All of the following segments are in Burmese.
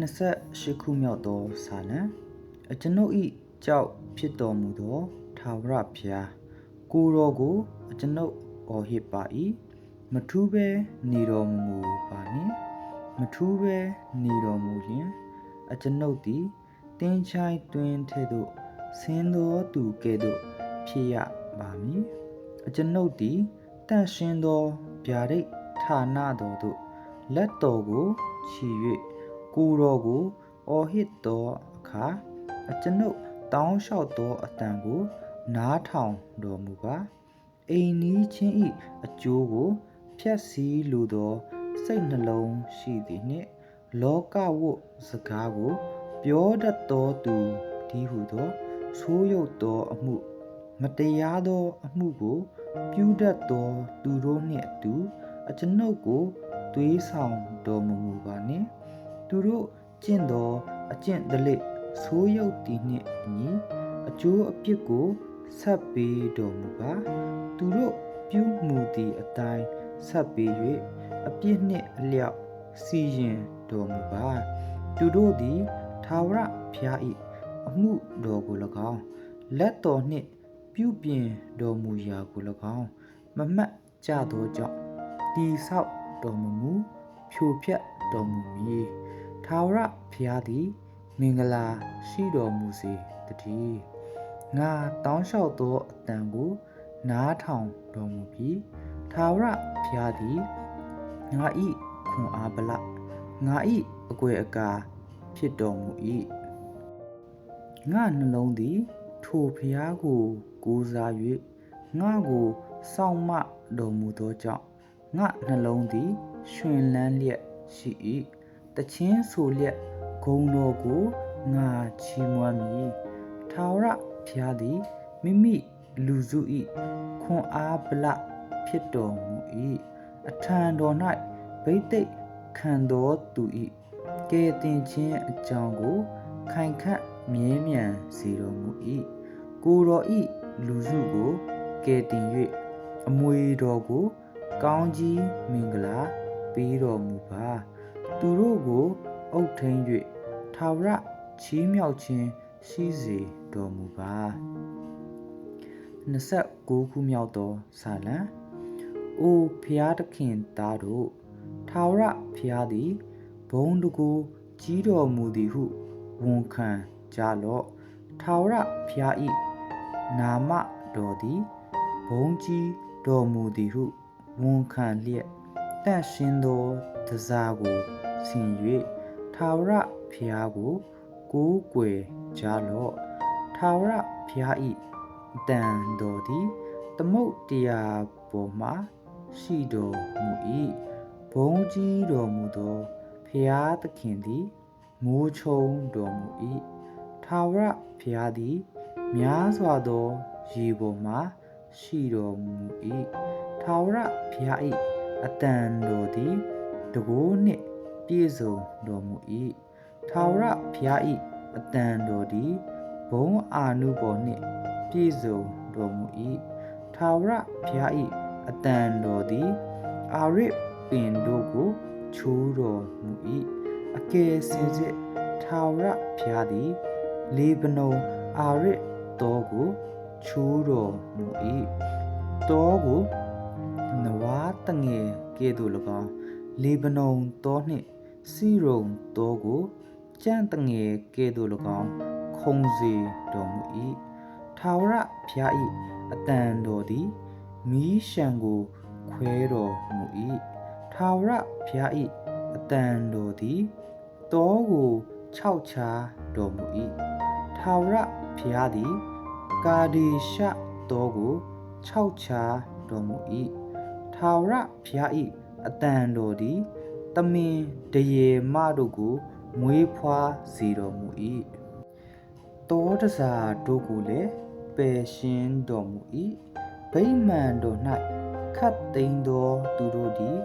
28ခုမြောက်သောစာလံအကျွန်ုပ်ဤကြောက်ဖြစ်တော်မူသောထာဝရဘုရားကိုယ်တော်ကိုအကျွန်ုပ်အော်ဟစ်ပါ၏မထူးပဲနေတော်မူပါနှင့်မထူးပဲနေတော်မူလျင်အကျွန်ုပ်သည်တင်းချိုင်းတွင်ထဲသို့ဆင်းသောသူကဲ့သို့ဖြစ်ရပါမည်အကျွန်ုပ်သည်တန့်ရှင်းသောဗျာဒိတ်ဌာနတော်သို့လက်တော်ကိုချီ၍ ကိုယ်တော်ကိုအော်ဟစ်သောအခါအကျွန်ုပ်တောင်းလျှောက်သောအတန်ကို နားထောင်တော်မူပါအိမ်နီးချင်းဤအကျိုးကိုဖျက်ဆီးလိုသောစိတ်နှလုံးရှိသည်နှင့် လောကဝတ်စကားကို ပြောတတ်သောသူဒီဟုသောဆိုးရုပ်သောအမှု မတရားသောအမှုကို ပြုတတ်သောသူတို့နှင့်အတူ အကျွန်ုပ်ကိုသွေးဆောင်တော်မမူပါနှင့် သူတို့ကျင့်သောအကျင့်တလိဆိုးရုပ်တည်နှင့်အညီအကျိုးအပြစ်ကိုဆက်ပေးတော်မူပါသူတို့ပြုမှုသည့်အတိုင်းဆက်ပေး၍အပြစ်နှင့်အလျောက်စီရင်တော်မူပါသူတို့သည်သာဝရဖျား၏အမှုတော်ကို၎င်းလက်တော်နှင့်ပြုပြင်တော်မူရာကို၎င်းမမှတ်ကြသောကြောင့်တိဆောက်တော်မူမူဖြိုဖျက်တော်မူမည် သာဝရဖျားသည် မင်္ဂလာရှိတော်မူစေတည်းငါတောင်းလျှောက်သောအတန်ကို နားထောင်တော်မူပြီးသာဝရဖျားသည်ငါဤခွန်အားဗလငါဤအကွယ်အကာဖြစ်တော်မူ၏ငါနှလုံးသည် ထိုဖျားကိုကိုးစား၍ငါကိုစောင့်မတော်မူသောကြောင့်ငါနှလုံးသည် ရှင်လန်းလျက်ရှိ၏ တချင်းဆိုလျက်ဂုံတော်ကိုငါချီးမွမ်းမည်ထာဝရဘုရားသည်မိမိလူစု၏ခွန်အားဗလဖြစ်တော်မူ၏အထံတော်၌ဗိသိက်ခံတော်သူ၏ကဲတင်ခြင်းအကြောင်းကို ခိုင်ခန့်မြဲမြံစေတော်မူ၏ကိုတော်၏လူစုကိုကဲတင်၍အမွေတော်ကို ကောင်းကြီးမင်္ဂလာပေးတော်မူပါ သူတို့ကိုအုပ်ထိန်၍ထာဝရချီးမြှောက်ခြင်းရှိစေတော်မူပါ29ခုမြောက်သောစာလံအိုဖျားသခင်သားတို့ထာဝရဖျားသည်ဘုံတကူကြီးတော်မူသည်ဟုဝန်ခံကြလော့ထာဝရဖျားဤနာမတော်သည်ဘုံကြီးတော်မူသည်ဟုဝန်ခံလျက်တန့်ရှင်းသောတစားကို ဆင်၍ထာဝရဖျားကို ကိုးကွယ်ကြလော့ထာဝရဖျားဤတန်တော်သည်သမုတ်တရားပေါ်မှာရှိတော်မူ၏ဘုံကြီးတော်မူသောဖျားသခင်သည်မိုးချုံတော်မူ၏ထာဝရဖျားသည်များစွာသောရေပေါ်မှာရှိတော်မူ၏ထာဝရဘုရား၏အတန်တော်သည်တကိုးနှင့် ပြည့်စုံတော်မူ၏ထာဝရဘုရား၏အတန်တော်သည်ဘုံအာနုဘော်နှင့်ပြည့်စုံတော်မူ၏ထာဝရဘုရား၏အတန်တော်သည်အာရစ်ပင်တို့ကိုချိုးတော်မူ၏အကယ်စင်စစ်ထာဝရဘုရားသည်လေဗနုန်အာရစ်တော်ကိုချိုးတော်မူ၏တောကိုနဝါတငယ်ကဲ့သို့၎င်းလေဗနုန်တောနှင့် စီရုံတောကိုကြံ့တငယ်ကဲ့သို့၎င်းခုံစေတော်မူ၏ထာဝရဘုရား၏အတန်တော်သည်မီးရှံကိုခွဲတော်မူ၏ထာဝရဘုရား၏အတန်တော်သည်တောကိုခြောက်ချာတော်မူ၏ထာဝရဘုရားသည်ကာဒီရှတောကိုခြောက်ချာတော်မူ၏ထာဝရဘုရား၏အတန်တော်သည် တမင်တရေမတို့ကိုမွေးဖွားစေတော်မူ၏တောတစားတို့ကိုလည်းပယ်ရှင်းတော်မူ၏ဗိမာန်တော်၌ခတ်သိမ်းသောသူတို့သည်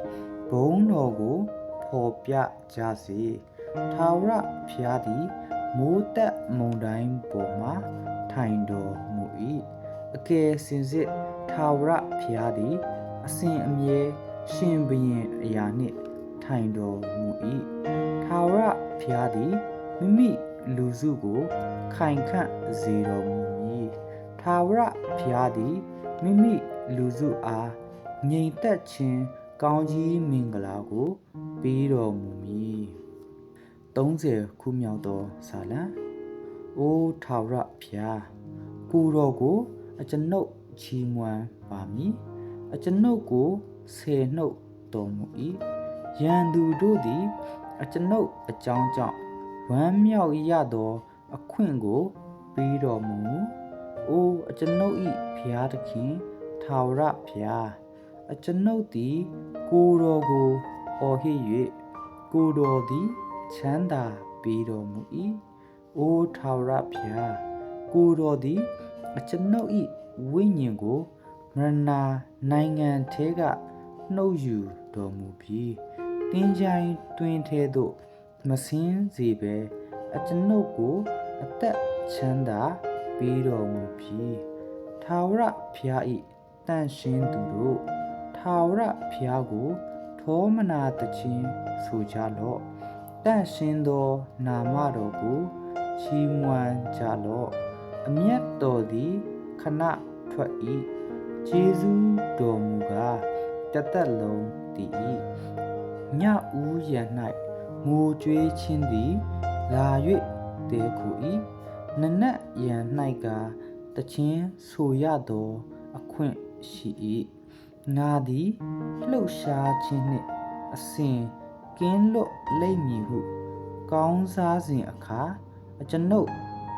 ဘုံတော်ကိုဖော်ပြကြစေထာဝရဘုရားသည်မိုးတက်မုန်တိုင်းပေါ်မှထိုင်တော်မူ၏အကယ်စင်စစ်ထာဝရဘုရားသည် အစဉ်အမြဲရှင်ဘရင်အရာနှင့် ထထိုင်တော်မူ၏ထာဝရဘုရားသည်မိမိလူစုကိုခိုင်ခန့်စေတော်မူမည်ထာဝရဘုရားသည်မိမိလူစုအားငြိမ်သက်ခြင်းကောင်းကြီးမင်္ဂလာကို ပေးတော်မူမည်30ခုမြောက်သောဇာလံအိုးထာဝရဘုရားကိုတော်ကို အကျွန်ုပ်ချီးမွမ်းပါမည်အကျွန်ုပ်ကိုဆေနှုတ်တော်မူ၏ ရန်သူတို့သည် အကျွန်ုပ်အကြောင်းကြောင့်ဝမ်းမြောက်ရသော အခွင့်ကိုပေးတော်မူ။အိုအကျွန်ုပ်၏ဖျားသခင်ထာဝရဖျားအကျွန်ုပ်သည် ကိုတော်ကိုအော်ဟစ်၍ကိုတော်သည်ချမ်းသာပေးတော်မူ၏။အိုထာဝရဖျားကိုတော်သည်အကျွန်ုပ်၏ဝိညာဉ်ကိုမရဏနိုင်ငံထဲကနှုတ်ယူတော်မူပြီး တင်းချိုင်းတွင်ထဲသို့မဆင်းစေဘဲအကျွန်ုပ်ကိုအသက်ချမ်းသာပေးတော်မူပြီးထာဝရဘုရား၏တန်ရှင်းသူတို့ထာဝရဘုရားကိုထောမနာတခြင်းဆိုကြလော့တန်ရှင်းသောနာမတော်ကိုချီးမွမ်းကြလော့အမျက်တော်သည်ခဏထွက်၏ဂျေဇုတော်မူကားတသက်လုံးတည်၏ ညဦးရ၌ငိုကြွေးခြင်းသည်လာ၍တေခု၏နနက်ရန်၌ကတခြင်းဆိုရသောအခွင့်ရှိ၏ငါသည်လှုပ်ရှားခြင်းနှင့်အစဉ်ကင်းလွတ်လိမ့်မည်ဟုကောင်းစားစဉ်အခါအကျွန်ုပ်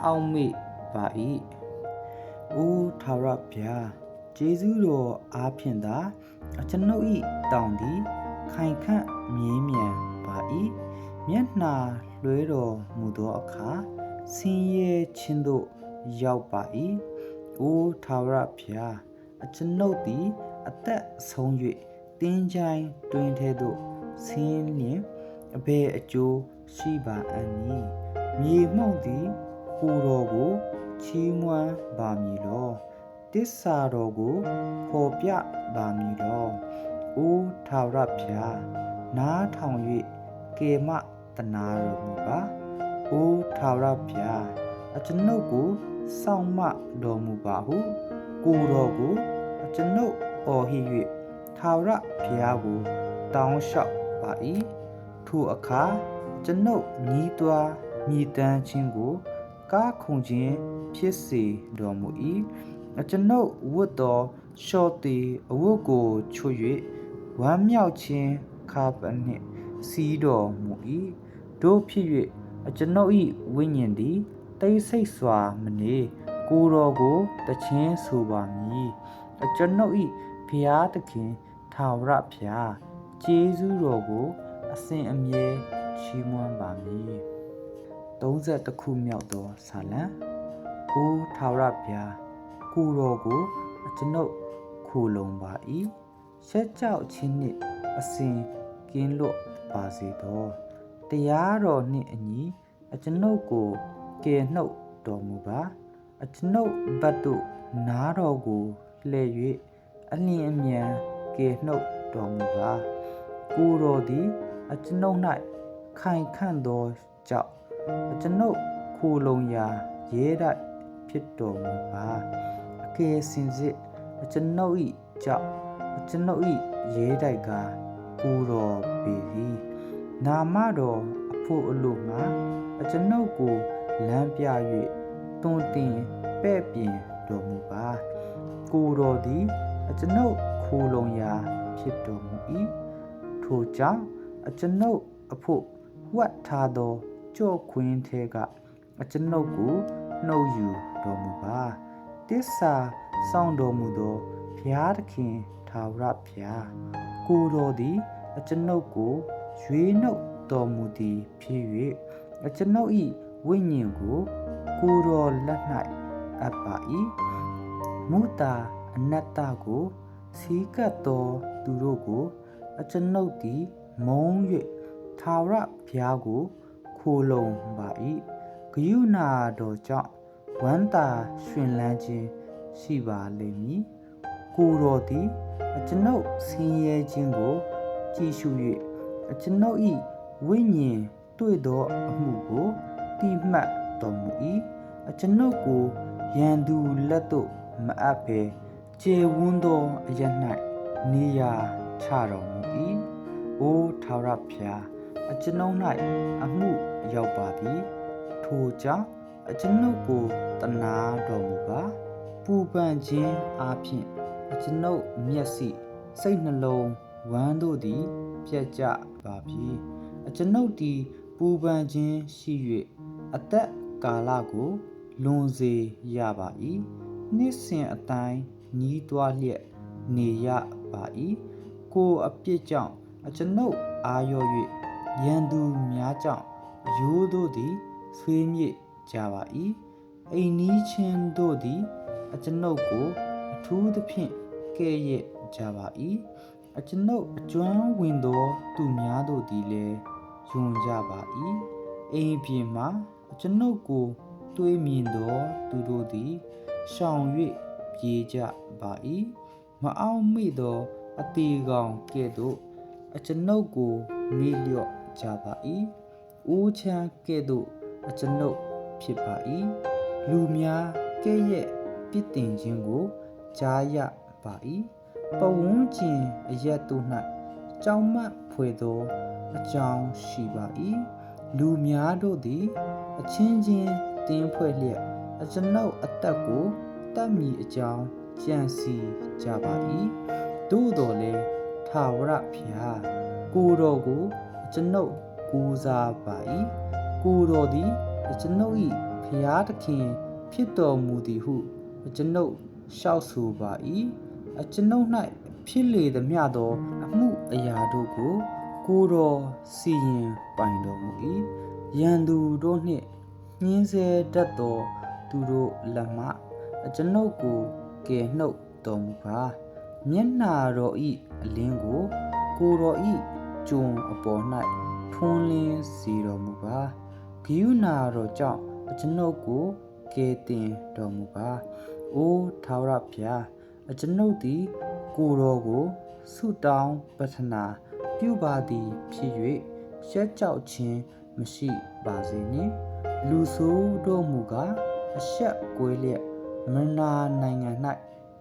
အောက်မေ့ပါ၏အိုးထာဝရဘုရားကျေးဇူးတော်အားဖြင့်သာအကျွန်ုပ်၏တောင်သည်ခိုင်ခန့် မြင်းမြန်ပါ၏မျက်နှာလွှဲတော်မူသောအခါဆင်းရဲခြင်းသို့ရောက်ပါ၏အိုးထာဝရဘုရားအကျွန်ုပ်သည် အသက်ဆုံး၍တင်းချိုင်းတွင်ထဲသို့ဆင်းလျင်အဘယ်အကျိုးရှိပါအံ့နည်းမြေမှုန့်သည်ကိုယ်တော်ကိုချီးမွမ်းပါမည်လောတစ္ဆာတော်ကိုဖော်ပြပါမည်လောအိုးထာဝရဘုရား နားထောင်၍ကေမတနာတော်မူပါအိုးထာဝရဘုရားအကျွန်ုပ်ကိုစောင့်မတော်မူပါဟုကိုယ်တော်ကိုအကျွန်ုပ်အော်ဟစ်၍ထာဝရဘုရားကိုတောင်းလျှောက်ပါ၏ထိုအခါကျွန်ုပ်ညီးတွားမြည်တမ်းခြင်းကိုကားခုန်ခြင်းဖြစ်စေတော်မူ၏အကျွန်ုပ်ဝတ်တော်ရှော့တီအဝတ်ကိုချွတ်၍ဝမ်းမြောက်ခြင်း ခါပနှင့်စီးတော်မူ၏တို့ဖြစ်၍အကျွန်ုပ်၏ဝိညာဉ်သည်တိတ်ဆိတ်စွာမနေကိုတော်ကိုတခြင်းဆိုပါမည်အကျွန်ုပ်၏ဖျားသခင်ထာဝရဖျားကျေးဇူးတော်ကိုအစဉ်အမြဲချီးမွမ်းပါမည်31ခုမြောက်သောဆာလံ။အိုးထာဝရဘုရားကိုတော်ကိုအကျွန်ုပ်ခိုလုံပါ၏။ရှက်ကြောက်ခြင်းနှင့်အစဉ် ကင်းလွတ်ပါစေသော။တရားတော်နှင့်အညီအကျွန်ုပ်ကိုကယ်နှုတ်တော်မူပါ။အကျွန်ုပ်ဘတ်တို့နားတော်ကိုလှည့်၍အလင်းအမြန်ကယ်နှုတ်တော်မူပါ။ကိုတော်သည်အကျွန်ုပ်၌ခိုင်ခန့်သောကြောင့်အကျွန်ုပ်ခိုလုံရာရဲတိုက်ဖြစ်တော်မူပါအကယ်စင်စစ်အကျွန်ုပ်၏ကြောင့်အကျွန်ုပ်၏ရဲတိုက်က ကိုတော်ပေသည်နာမတော်အဖို့အလို့ငါအကျွန်ုပ်ကိုလမ်းပြ၍တွင်တင်ပဲ့ပြင်တော်မူပါကိုတော်သည်အကျွန်ုပ်ခိုလုံရာဖြစ်တော်မူ၏ထိုကြောင့်အကျွန်ုပ်အဖို့ဝတ်ထားသောကြော့ခွင်းထဲကအကျွန်ုပ်ကိုနှုတ်ယူတော်မူပါတစ္ဆာစောင့်တော်မူသောဘုရားသခင်ထာဝရဘုရား ကိုတော်သည်အကျွန်ုပ်ကိုရွေးနှုတ်တော်မူသည်ဖြစ်၍အကျွန်ုပ်၏ဝိညာဉ်ကိုကိုတော်လက်၌အပ်ပါ၏မုတာအနတ္တကိုစီးကပ်သောသူတို့ကိုအကျွန်ုပ်သည်မုံ၍ထာဝရဘုရားကိုခိုလုံပါ၏ဂယုဏတော်ကြောင့်ဝမ်းသာရှင်လန်းခြင်းရှိပါလိမ့်မည်ကိုတော်သည် အကျွန်ုပ်ဆင်းရဲခြင်းကို ကြည်ရှု၍အအကျွန်ုပ်ဤဝိညာဉ်တွေ့သောအမှုကိုတိမှတ်တော်မူ၏အကျွန်ုပ်ကိုရန်သူလက်သို့မအပ်ဘဲကျေဝန်းသောအရ၌နေရာချတော်မူ၏အိုထာဝရဘုရားအကျွန်ုပ်၌အမှုရောက်ပါသည်ထိုကြောင့်အကျွန်ုပ်ကိုတနာတော်မူပါပူပန်ခြင်းအပြင် အကျွန်ုပ်မျက်စိစိတ်နှလုံးဝမ်းတို့သည်ပြတ်ကြပါပြီအကျွန်ုပ်သည်ပူပန်ခြင်းရှိ၍အသက်ကာလကိုလွန်စေရပါ၏နှစ်စဉ်အတိုင်းညီးတွားလျက်နေရပါ၏ကိုအပြစ်ကြောင့်အကျွန်ုပ်အာရော၍ရန်သူများကြောင့်ရိုးတို့သည်ဆွေးမြေ့ကြပါ၏အိမ်နီးချင်းတို့သည် အကျွန်ုပ်ကိုအထူးသဖြင့် ကဲ့ရဲ့ကြပါ၏အကျွန်ုပ်အကျွမ်းဝင်သောသူများတို့သည်လည်းယွန်ကြပါ၏အိမ်ပြင်မှာအကျွန်ုပ်ကိုတွေးမြင်သောသူတို့သည်ရှောင်၍ပြေးကြပါ၏မအောင်မိသောအသေးကောင်ကဲ့သို့အကျွန်ုပ်ကိုမေ့လျော့ကြပါ၏ဦးချမ်းကဲ့သို့အကျွန်ုပ်ဖြစ်ပါ၏လူများကဲ့ရဲ့ပြစ်တင်ခြင်းကိုကြားရ ပါ၏ပဝန်းကျင်အရက်တို့၌ကြောင်မတ်ဖွယ်သောအကြောင်းရှိပါ၏လူများတို့သည် အချင်းချင်းတင်းဖွဲ့လျက်အကျွန်ုပ်အသက်ကိုတတ်မိအကြောင်းကြံစီကြပါ၏သို့တော်လည်းထာဝရဘုရားကိုယ်တော်ကိုအကျွန်ုပ်ကိုးစားပါ၏ကိုယ်တော်သည်အကျွန်ုပ်၏ဖျားသခင် ဖြစ်တော်မူသည်ဟုအကျွန်ုပ်ရှောက်ဆိုပါ၏ အကျွန်ုပ်၌ဖြစ်လေသည်မြသောအမှုအရာတို့ကိုကိုယ်တော်စီရင်ပိုင်တော်မူ၏ရန်သူတို့နှင့်ညှင်းဆဲတတ်သောသူတို့လက်မှအကျွန်ုပ်ကိုကယ်နှုတ်တော်မူပါမျက်နာတော်ဤအလင်းကို ကိုယ်တော်ဤကျုံအပေါ်၌ထွန်းလင်းစေတော်မူပါဂိယုနာတော်ကြောင့်အကျွန်ုပ်ကိုကယ်တင်တော်မူပါအိုထာဝရဘုရား အကျွန်ုပ်သည် ကိုယ်တော်ကိုဆုတောင်းပတ္ထနာပြုပါသည်ဖြစ်၍ရှက်ကြောက်ခြင်းမရှိပါစေနှင့်လူဆိုးတို့မူကားအဆက်ကွဲလျက်မနာနိုင်ငံ၌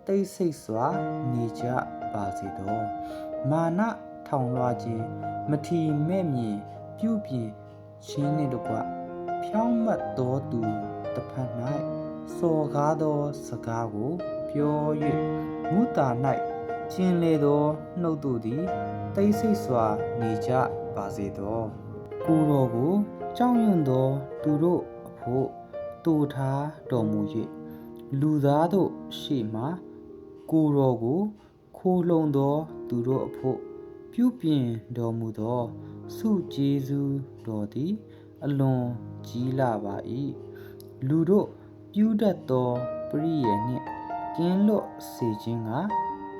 တိတ်ဆိတ်စွာနေကြပါစေသောမာနထောင်လွှားခြင်းမထီမဲ့မြင်ပြုပြင်ခြင်းနှင့်တကွဖြောင်းမတ်သောသူတစ်ဖက်၌စော်ကားသောစကားကို ပြော၍မူတာ၌ကျင်လေသောနှုတ်တို့သည်တိတ်ဆိတ်စွာနေကြပါစေသောကိုယ်တော်ကိုကြောက်ရွံ့သောသူတို့အဖို့တူထားတော်မူ၍လူသားတို့ရှေ့မှကိုယ်တော်ကိုခိုးလုံသောသူတို့အဖို့ပြုပြင်တော်မူသောဆုကျေးဇူးတော်သည်အလွန်ကြီးလာပါ၏လူတို့ပြုတတ်သောပရိယေနှင့် ကင်းလွတ်စေခြင်းက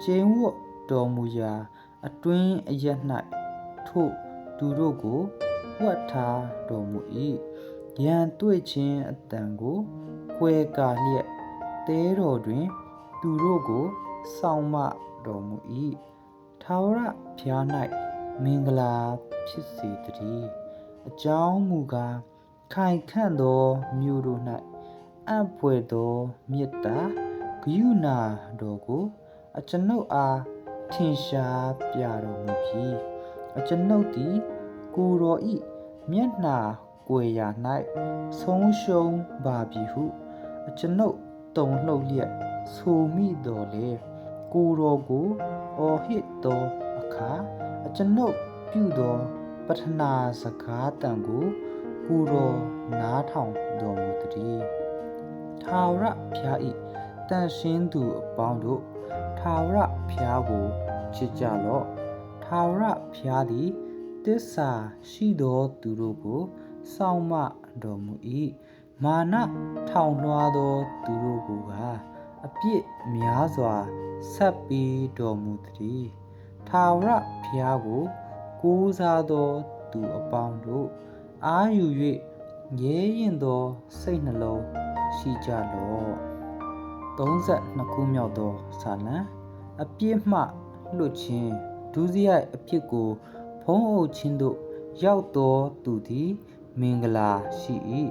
ကျင်းဝတ်တော်မူရာအတွင်းအရ၌ထို့သူတို့ကိုဝတ်ထားတော်မူ၏ရန်တွေ့ခြင်းအတန်ကိုကွဲကာလျက်တဲတော်တွင် သူတို့ကိုစောင့်မတော်မူ၏ထာဝရဘုရား၌မင်္ဂလာဖြစ်စေတည်းအကြောင်းမူကားခိုင်ခန့်သောမြို့တို့၌အံ့ဖွယ်သောမေတ္တာ ဂယုဏတော်ကို အကျွန်ုပ်အားထင်ရှားပြတော်မူပြီးအကျွန်ုပ်သည် ကိုယ်တော်ဤမျက်နှာကွယ်ရာ၌ဆုံးရှုံးပါပြီဟု အကျွန်ုပ်တုံလှုပ်လျက်ဆိုမိတော်လေကိုယ်တော်ကိုအော်ဟစ်သောအခါအကျွန်ုပ်ပြုသောပထနာစကားတန်ကိုကိုယ်တော်နားထောင်တော်မူသည်ထာဝရဘုရား၏ တန်ရှင်းသူအပေါင်းတို့ထာဝရဘုရားကိုချစ်ကြလော့ထာဝရဘုရားသည်တစ္ဆာရှိသောသူတို့ကိုစောင့်မတော်မူ၏မာနထောင်လွှားသောသူတို့ကိုကအပြစ်များစွာဆက်ပြီးတော်မူသည်ထာဝရဘုရားကိုကိုးစားသောသူအပေါင်းတို့အာယူ၍ရဲရင်သောစိတ်နှလုံးရှိကြလော့ 32ခုမြောက်သောဇာလံအပြစ်မှလွတ်ခြင်းဒုစရိုက်အဖြစ်ကို ဖုံးအုပ်ခြင်းသို့ရောက်တော်သူသည် မင်္ဂလာရှိ၏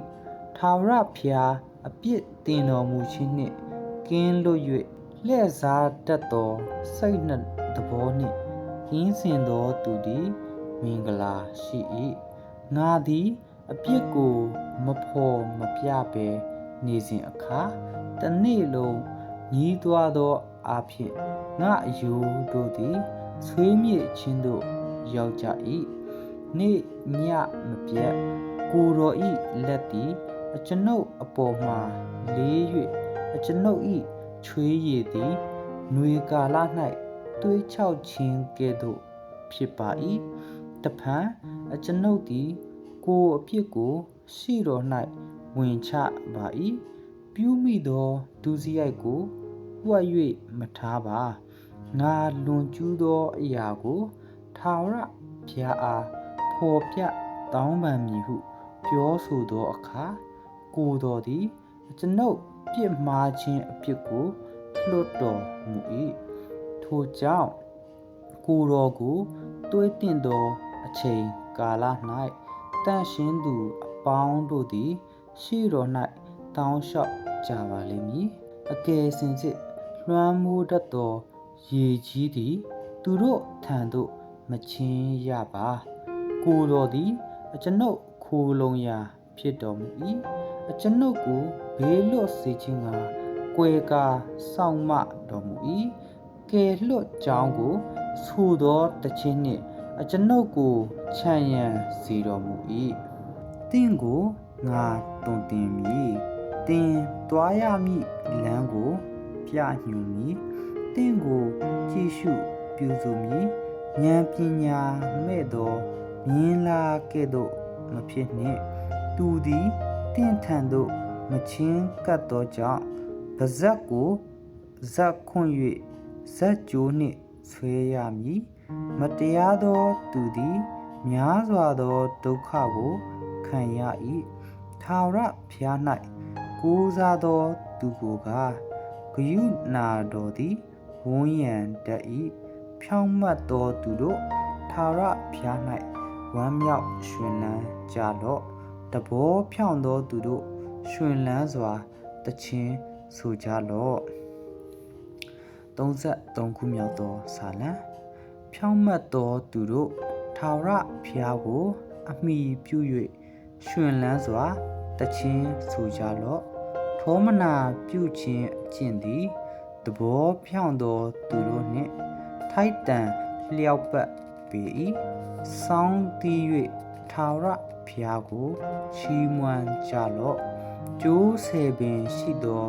ထာဝရဘုရားအပြစ်တင်တော်မူခြင်းနှင့်ကင်းလွတ်၍လှည့်စားတတ်သောစိတ်နှသဘောနှင့်ရင်းစင်သောသူသည်မင်္ဂလာရှိ၏ငါသည် အပြစ်ကို မဖော်မပြဘဲနေစဉ်အခါ တစ်နေ့လုံးညီးသွားသောအဖြစ်ငါအယူတို့သည်ဆွေးမြေ့ခြင်းသို့ရောက်ကြ၏နေ့ညမပြတ်ကိုယ်တော်ဤလက်သည်အကျွန်ုပ်အပေါ်မှလေး၍အကျွန်ုပ်ဤချွေးရည်သည်ຫນွေကာလ၌တွေးချောက်ခြင်းကဲ့သို့ဖြစ်ပါ၏တဖန်အကျွန်ုပ်သည်ကိုယ်အပြစ်ကိုရှိတော်၌ဝင်ချပါ၏ ပြုမိသောဒုစရိုက်ကိုဝှက်၍မထားပါငါလွန်ကျူးသောအရာကိုထာဝရဘုရားအားဖော်ပြတောင်းပန်မည်ဟုပြောဆိုသောအခါကိုတော်သည်ကျွန်ုပ်ပြစ်မှားခြင်းအပြစ်ကိုလွတ်တော်မူ၏ထိုကြောင့်ကိုတော်ကိုတွေးတင်သောအချိန်ကာလ၌တန့်ရှင်းသူအပေါင်းတို့သည်ရှိတော်၌တောင်းလျှောက် ကြပါလိမ့်မည်အကယ်စင်စစ်လွှမ်းမိုးတတ်သောရေကြီးသည် သူတို့ထံသို့မချင်းရပါကိုတော်သည်အကျွန်ုပ်ခိုလုံရာ ဖြစ်တော်မူ၏အကျွန်ုပ်ကိုဘေးလွတ်စေခြင်းကကွယ်ကာစောင့်မတော်မူ၏ကယ်လွတ်ကြောင်းကိုဆိုသောတခြင်းနှင့်အကျွန်ုပ်ကိုချမ်းရံစေတော်မူ၏တင့်ကိုငါတွင်တင်မည် တင်တွားရမည်လမ်းကိုပြညွှန်မည်တင့်ကိုကြည့်ရှုပြုစုမည်ဉာဏ်ပညာမဲ့သောမြင်လာကဲ့သို့မဖြစ်နှင့်သူသည်တင့်ထံသို့မချင်းကပ်သောကြောင့်ပါဇက်ကိုဇက်ခွန့်၍ဇက်ကြိုးနှင့်ဆွဲရမည်မတရားသောသူသည်များစွာသောဒုက္ခကိုခံရ၏ထာဝရဘုရား၌ ကိုးစားသောသူကိုကဂယုနာတော်သည်ဝန်းရံတတ်၏ဖြောင့်မတ်သောသူတို့ထာဝရဘုရား၌ဝမ်းမြောက်ရှင်လန်းကြလော့တဘောဖြောင့်သောသူတို့ရှင်လန်းစွာတခြင်းဆိုကြလော့33ခုမြောက်သောစာလံဖြောင့်မတ်သောသူတို့ထာဝရဘုရားကို အမိပြု၍ရှင်လန်းစွာ တခြင်းဆိုကြလော့ထောမနာပြုခြင်းအကျင့်သည်တဘောဖြောင့်သောသူတို့နှင့်ထိုက်တန်လျောက်ပတ်ပေ၏စောင်းတီး၍ထာဝရဘုရားကိုချီးမွမ်းကြလော့ကျိုးဆယ်ပင်ရှိသော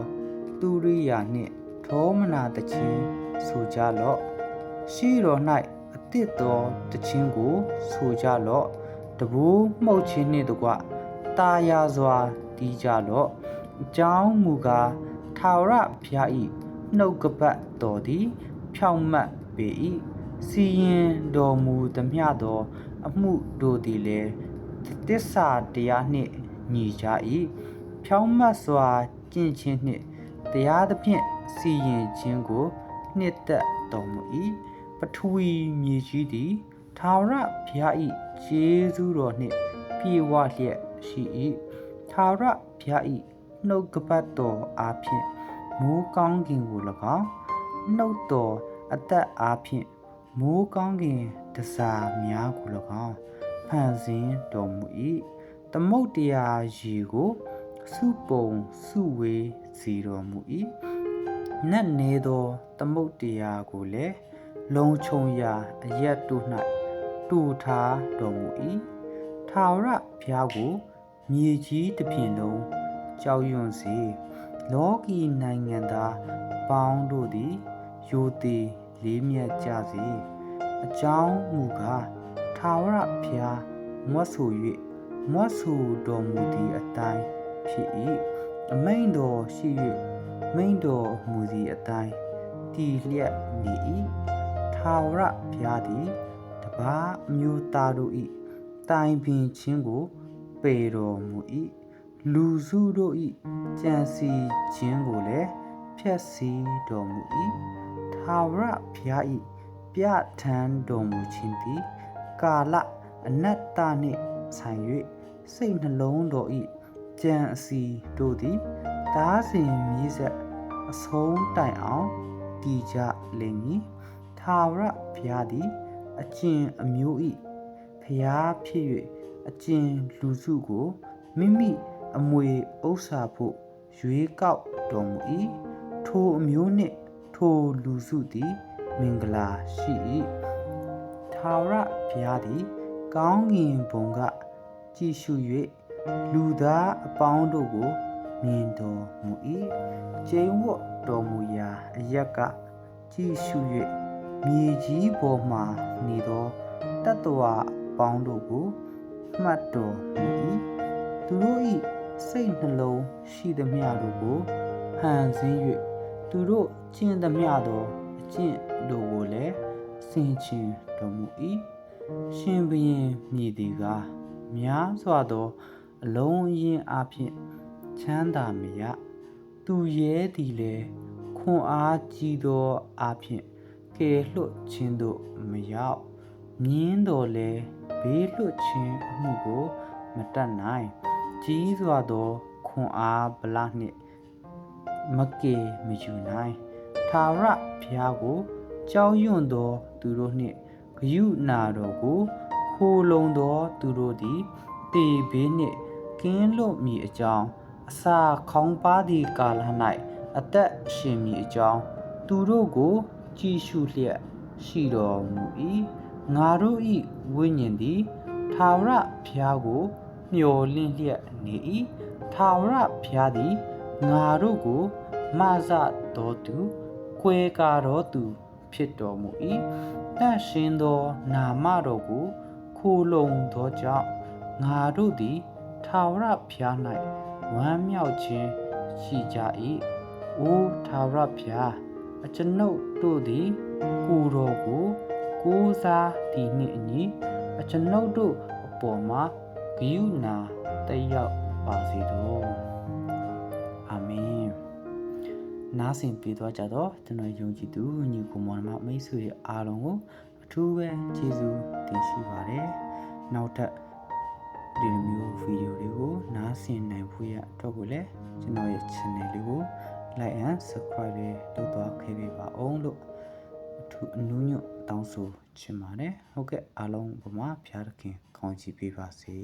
သူရိယာနှင့်ထောမနာတခြင်းဆိုကြလော့ရှိတော်၌အသစ်သောတခြင်းကိုဆိုကြလော့တဘူမှုတ်ခြင်းနှင့်တကွ တာယာစွာတီးကြလော့အကြောင်းမူကားထာဝရဘုရား၏နှုတ်ကပတ်တော်သည် ဖြောင့်မတ်ပေ၏စီရင်တော်မူသမျှသော အမှုတို့သည်လည်းတစ္ဆာတရားနှင့်ညီကြ၏ဖြောင့်မတ်စွာကျင့်ခြင်းနှင့်တရားသဖြင့်စီရင်ခြင်းကို နှစ်သက်တော်မူ၏ပထဝီမြေကြီးသည်ထာဝရဘုရား၏ကျေးဇူးတော်နှင့်ပြေဝလျက် ရှိ၏ထာဝရဘုရား၏နှုတ်ကပတ်တော်အားဖြင့်မိုးကောင်းကင်ကို၎င်းနှုတ်တော်အသက်အားဖြင့်မိုးကောင်းကင်တစားများကို၎င်းဖန်ဆင်းတော်မူ၏သမုတ်တရားရေကိုစုပုံစုဝေးစီတော်မူ၏နတ်နေသောသမုတ်တရားကိုလည်းလုံခြုံရာအရက်တို့၌တူထားတော်မူ၏ထာဝရဘုရားကို မြေကြီးတစ်ပြင်လုံးကြောက်ရွံ့စေလောကီနိုင်ငံသားပေါင်းတို့သည်ယိုသေးလေးမြတ်ကြစေအကြောင်းမူကားထာဝရဘုရားမွတ်ဆို၍မွတ်ဆိုတော်မူသည့်အတိုင်းဖြစ်၏အမိန်တော်ရှိ၍မိန်တော်မူသည့်အတိုင်းတည်လျက်နေ၏ထာဝရဘုရားသည်တပါးအမျိုးသားတို့၏တိုင်ပင်ခြင်းကို ပေတော်မူ၏လူစုတို့၏ကြံစီခြင်းကိုလည်းဖျက်ဆီးတော်မူ၏ထာဝရဘုရား၏ပြဋ္ဌာန်းတော်မူခြင်းသည်ကာလအနတ္တနှင့်ဆိုင်၍စိတ်နှလုံးတော်ဤကြံအစီတို့သည်တားစဉ်မြည်ဆက်အဆုံးတိုင်အောင်တည်ကြလိမ့်မည်ထာဝရဘုရားသည်အကျင့်အမျိုးဤဘုရားဖြစ်၍ အကျင့်လူစုကိုမိမိအမွေဥစ္စာဖို့ရွေးကောက်တော်မူ၏ထိုအမျိုးနှင့်ထိုလူစုသည်မင်္ဂလာရှိ၏ထာဝရဘုရားသည် ကောင်းကင်ဘုံက ကြည်ရှု၍လူသားအပေါင်းတို့ကိုမြင်တော်မူ၏ကျိန်ဝတ်တော်မူရာအရက်ကကြည်ရှု၍မြေကြီးပေါ်မှနေသောတတ္တဝါအပေါင်းတို့ကို မှတ်တော်မူ၏သူတို့၏စိတ်နှလုံးရှိသမျှတို့ကိုဟန်ဆင်း၍သူတို့ကျင့်သမျှသောအကျင့်တို့ကိုလည်းဆင်ခြင်တော်မူ၏ရှင်ဘုရင်မြည်သည်ကများစွာသောအလုံးအင်းအဖြစ်ချမ်းသာမရသူရဲသည်လည်းခွန်အားကြီးသောအဖြစ်ကယ်လွတ်ခြင်းသို့မရောက်မြင်းတော်လဲ ဘေးလွတ်ခြင်းအမှုကိုမတတ်နိုင်ကြီးစွာသောခွန်အားဗလနှင့်မကေမယူနိုင်ထာဝရဘုရားကိုကြောက်ရွံ့သောသူတို့နှင့်ဂယုနာတော်ကိုခိုလုံသောသူတို့သည်တေဘေးနှင့်ကင်းလွတ်မိအကြောင်းအစာခေါင်းပါးသည့်ကာလ၌အသက်ရှင်မိအကြောင်းသူတို့ကိုကြည်ရှုလျက်ရှိတော်မူ၏ ငါတို့၏ဝိညာဉ်သည်ထာဝရဘုရားကို မျှော်လင့်လျက်နေ၏ထာဝရဘုရားသည်ငါတို့ကိုမဆတော်သူကွဲကားတော်သူ ဖြစ်တော်မူ၏တန့်ရှင်းသော နာမတော်ကို ခိုလုံသောကြောင့်ငါတို့သည်ထာဝရဘုရား၌ဝမ်းမြောက်ခြင်းရှိကြ၏အိုထာဝရဘုရားအကျွန်ုပ်တို့သည်ကိုယ်တော်ကို ကိုးစားသည်နှင့်အညီအကျွန်ုပ်တို့အပေါ်မှာဂယုဏတက်ရောက်ပါစေတော်အာမင်နားဆင်ပေးသွားကြတော့ကျွန်တော်ယုံကြည်သူညီကိုမောင်နှမမိတ်ဆွေအားလုံးကိုအထူးပဲကျေးဇူးတင်ရှိပါတယ်နောက်ထပ်ဒီလိုမျိုးဗီဒီယိုတွေကိုနားဆင်နိုင်ဖို့ရအတွက်ကိုလည်းကျွန်တော်ရဲ့ channel လေးကို like and subscribe လေးလုပ်သွားခဲ့ပေးပါအောင်လို့အထူးအနူးညွတ် တောင်းဆိုချင်ပါတယ်ဟုတ်ကဲ့အားလုံးဘုမဖျားသခင်ကောင်းချီးပေးပါစေ